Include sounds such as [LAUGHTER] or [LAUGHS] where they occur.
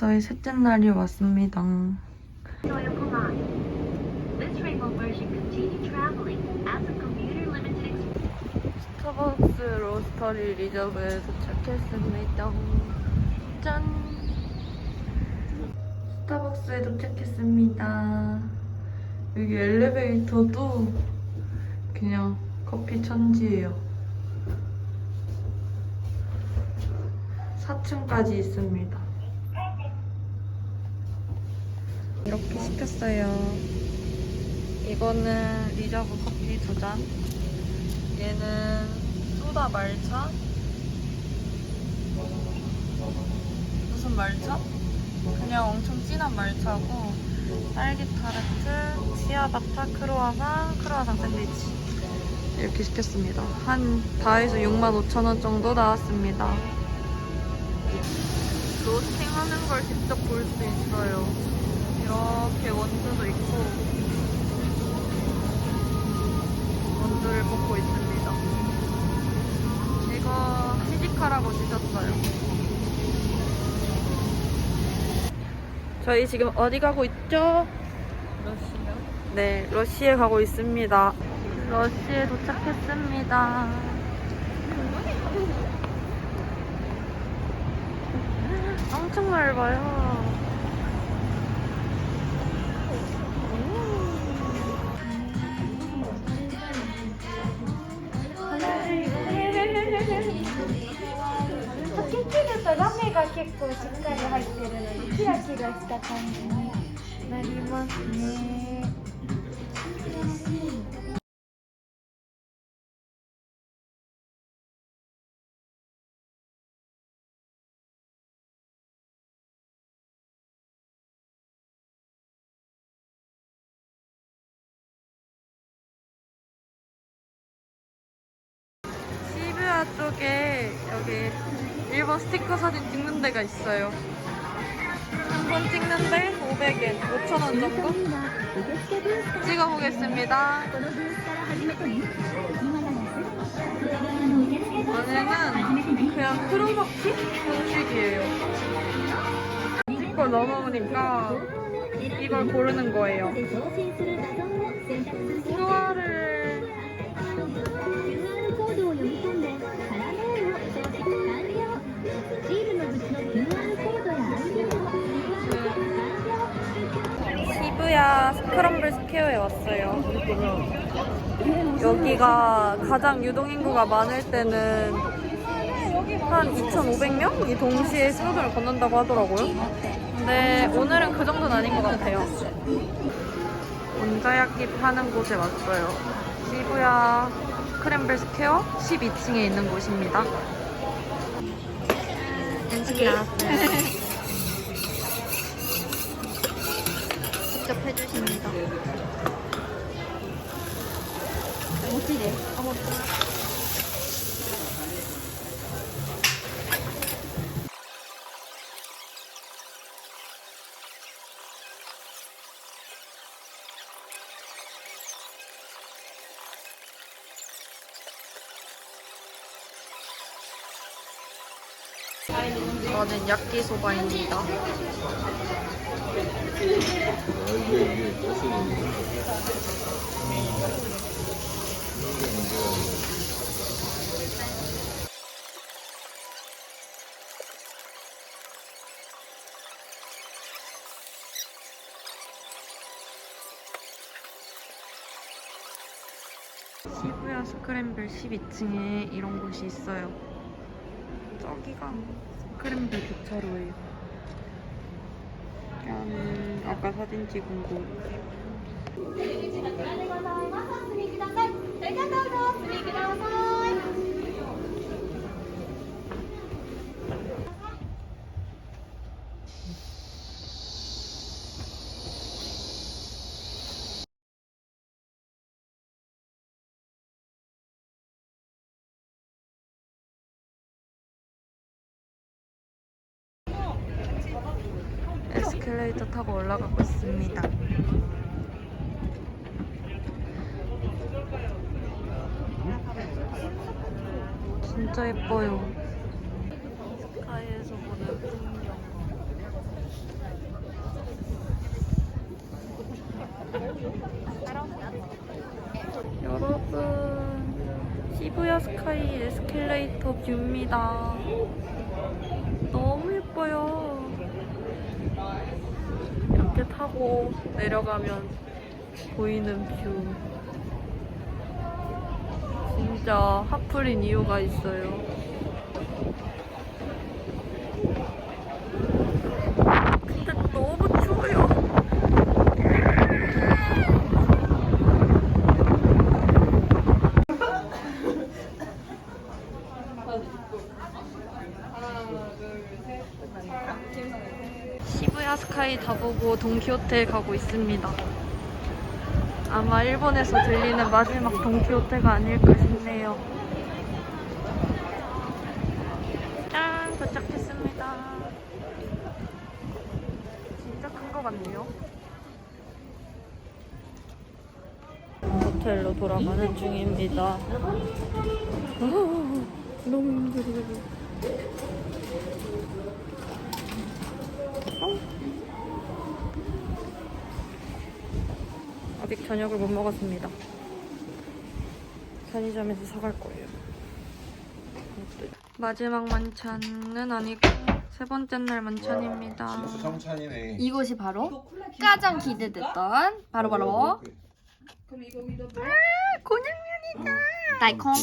여행사의 셋째 날이 왔습니다. 스타벅스 로스터리 리저브에 도착했습니다. 짠! 스타벅스에 도착했습니다. 여기 엘리베이터도 그냥 커피 천지예요. 4층까지 있습니다. 이렇게 시켰어요. 이거는 리저브 커피 두 잔. 얘는 소다 말차? 무슨 말차? 그냥 엄청 진한 말차고 딸기 타르트, 치아바타 크로아상, 크로아상 샌드위치 이렇게 시켰습니다. 한 다해서 65,000원 정도 나왔습니다. 로스팅하는 걸 직접 볼 수 있어요. 이렇게 원두도 있고 원두를 볶고 있습니다. 이거 시식하라고 주셨어요. 저희 지금 어디 가고 있죠? 러시아? 네, 러시아에 가고 있습니다. 러시아에 도착했습니다. 엄청 넓어요. 結構しっかり入ってるのでキラキラした感じになりますね。渋谷とけ、よけ。 일본 스티커 사진 찍는 데가 있어요. 한 번 찍는데 500엔, 5,000원 정도? 찍어보겠습니다. 안에는 그냥 크로마키 형식이에요. 이걸 넘어오니까 이걸 고르는 거예요. 스크럼블 스퀘어에 왔어요. 여기가 가장 유동인구가 많을 때는 한 2,500명이 동시에 신호등을 건넌다고 하더라고요. 근데 오늘은 그 정도는 아닌 것 같아요. 온자야끼 파는 곳에 왔어요. 시부야 스크램블 스퀘어 12층에 있는 곳입니다. 음식이 나왔어요. 직접 해주십니다. 어찌래? 어머. 이 거는 야끼소바입니다. 시부야 스크램블 12층에 이런 곳이 있어요. 저기가 스크램블 교차로예요. 짠, 아까 사진 찍은 곳. お 에스컬레이터 타고 올라가고 있습니다. 진짜 예뻐요. 스카이에서 보는 풍경. 여러분, 시부야 스카이 에스컬레이터 뷰입니다. 너무 예뻐요. 이렇게 타고 내려가면 보이는 뷰. 진짜 핫플인 이유가 있어요. 근데 너무 추워요. 시부야 스카이 다 보고 동키호테 가고 있습니다. 아마 일본에서 들리는 마지막 동키호테가 아닐까 싶네요. 짠! 도착했습니다. 진짜 큰 거 같네요. 호텔로 돌아가는 중입니다. 아, [LAUGHS] 너무 힘들어요. 저녁을 못 먹었습니다. 편의점에서 사갈 거예요. 마지막 만찬은 아니고 세 번째 날 만찬입니다. 성찬이네. 이곳이 바로 가장 기대됐던 바로 바로 곤양면이다. 다이콘.